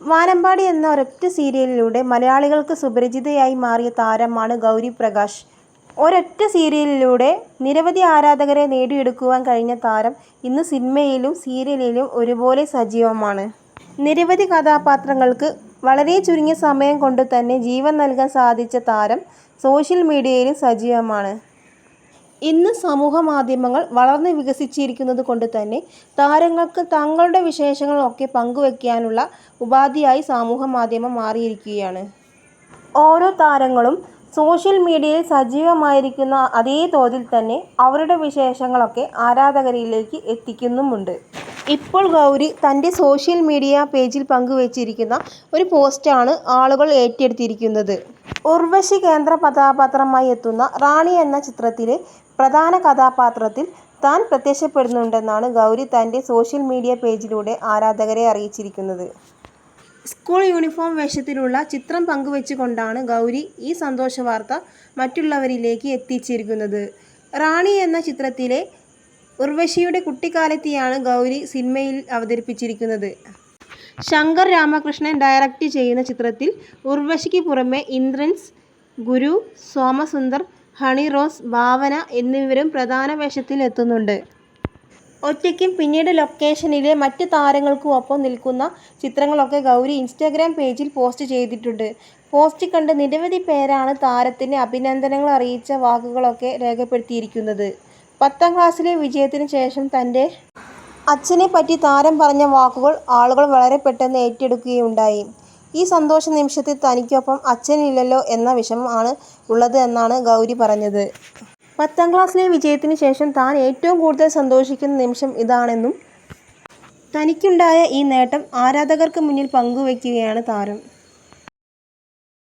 വാനമ്പാടി എന്ന ഒരൊറ്റ സീരിയലിലൂടെ മലയാളികൾക്ക് സുപരിചിതയായി മാറിയ താരമാണ് ഗൗരി പ്രകാശ്. ഒരൊറ്റ സീരിയലിലൂടെ നിരവധി ആരാധകരെ നേടിയെടുക്കുവാൻ കഴിഞ്ഞ താരം ഇന്ന് സിനിമയിലും സീരിയലിലും ഒരുപോലെ സജീവമാണ്. നിരവധി കഥാപാത്രങ്ങൾക്ക് വളരെ ചുരുങ്ങിയ സമയം കൊണ്ട് തന്നെ ജീവൻ നൽകാൻ സാധിച്ച താരം സോഷ്യൽ മീഡിയയിലും സജീവമാണ്. ഇന്ന് സമൂഹ മാധ്യമങ്ങൾ വളർന്ന് വികസിച്ചിരിക്കുന്നത് കൊണ്ട് തന്നെ താരങ്ങൾക്ക് തങ്ങളുടെ വിശേഷങ്ങളൊക്കെ പങ്കുവയ്ക്കാനുള്ള ഉപാധിയായി സമൂഹമാധ്യമം മാറിയിരിക്കുകയാണ്. ഓരോ താരങ്ങളും സോഷ്യൽ മീഡിയയിൽ സജീവമായിരിക്കുന്ന അതേ തോതിൽ തന്നെ അവരുടെ വിശേഷങ്ങളൊക്കെ ആരാധകരിലേക്ക് എത്തിക്കുന്നുമുണ്ട്. ഇപ്പോൾ ഗൗരി തന്റെ സോഷ്യൽ മീഡിയ പേജിൽ പങ്കുവച്ചിരിക്കുന്ന ഒരു പോസ്റ്റാണ് ആളുകൾ ഏറ്റെടുത്തിരിക്കുന്നത്. ഉർവശി കേന്ദ്ര കഥാപാത്രമായി എത്തുന്ന റാണി എന്ന ചിത്രത്തിലെ പ്രധാന കഥാപാത്രത്തിൽ താൻ പ്രത്യക്ഷപ്പെടുന്നുണ്ടെന്നാണ് ഗൗരി തന്റെ സോഷ്യൽ മീഡിയ പേജിലൂടെ ആരാധകരെ അറിയിച്ചിരിക്കുന്നത്. സ്കൂൾ യൂണിഫോം വേഷത്തിലുള്ള ചിത്രം പങ്കുവെച്ചുകൊണ്ടാണ് ഗൗരി ഈ സന്തോഷവാർത്ത മറ്റുള്ളവരിലേക്ക് എത്തിച്ചിരിക്കുന്നത്. റാണി എന്ന ചിത്രത്തിലെ ഉർവശിയുടെ കുട്ടിക്കാലത്തെയാണ് ഗൗരി സിനിമയിൽ അവതരിപ്പിച്ചിരിക്കുന്നത്. ശങ്കർ രാമകൃഷ്ണൻ ഡയറക്റ്റ് ചെയ്യുന്ന ചിത്രത്തിൽ ഉർവശിക്ക് പുറമെ ഇന്ദ്രൻസ്, ഗുരു, സോമസുന്ദർ, ഹണി റോസ്, ഭാവന എന്നിവരും പ്രധാന വേഷത്തിൽ എത്തുന്നുണ്ട്. ഒറ്റയ്ക്കും പിന്നീട് ലൊക്കേഷനിലെ മറ്റ് താരങ്ങൾക്കും ഒപ്പം നിൽക്കുന്ന ചിത്രങ്ങളൊക്കെ ഗൗരി ഇൻസ്റ്റാഗ്രാം പേജിൽ പോസ്റ്റ് ചെയ്തിട്ടുണ്ട്. പോസ്റ്റ് കണ്ട് നിരവധി പേരാണ് താരത്തിന് അഭിനന്ദനങ്ങൾ അറിയിച്ച വാക്കുകളൊക്കെ രേഖപ്പെടുത്തിയിരിക്കുന്നത്. പത്താം ക്ലാസ്സിലെ വിജയത്തിന് ശേഷം തന്റെ അച്ഛനെ പറ്റി താരം പറഞ്ഞ വാക്കുകൾ ആളുകൾ വളരെ പെട്ടെന്ന് ഏറ്റെടുക്കുകയുണ്ടായി. ഈ സന്തോഷ നിമിഷത്തിൽ തനിക്കൊപ്പം അച്ഛനില്ലല്ലോ എന്ന വിഷമം ആണ് ഉള്ളത് എന്നാണ് ഗൗരി പറഞ്ഞത്. പത്താം ക്ലാസ്സിലെ വിജയത്തിന് ശേഷം താൻ ഏറ്റവും കൂടുതൽ സന്തോഷിക്കുന്ന നിമിഷം ഇതാണെന്നും തനിക്കുണ്ടായ ഈ നേട്ടം ആരാധകർക്ക് മുന്നിൽ പങ്കുവയ്ക്കുകയാണ് താരം.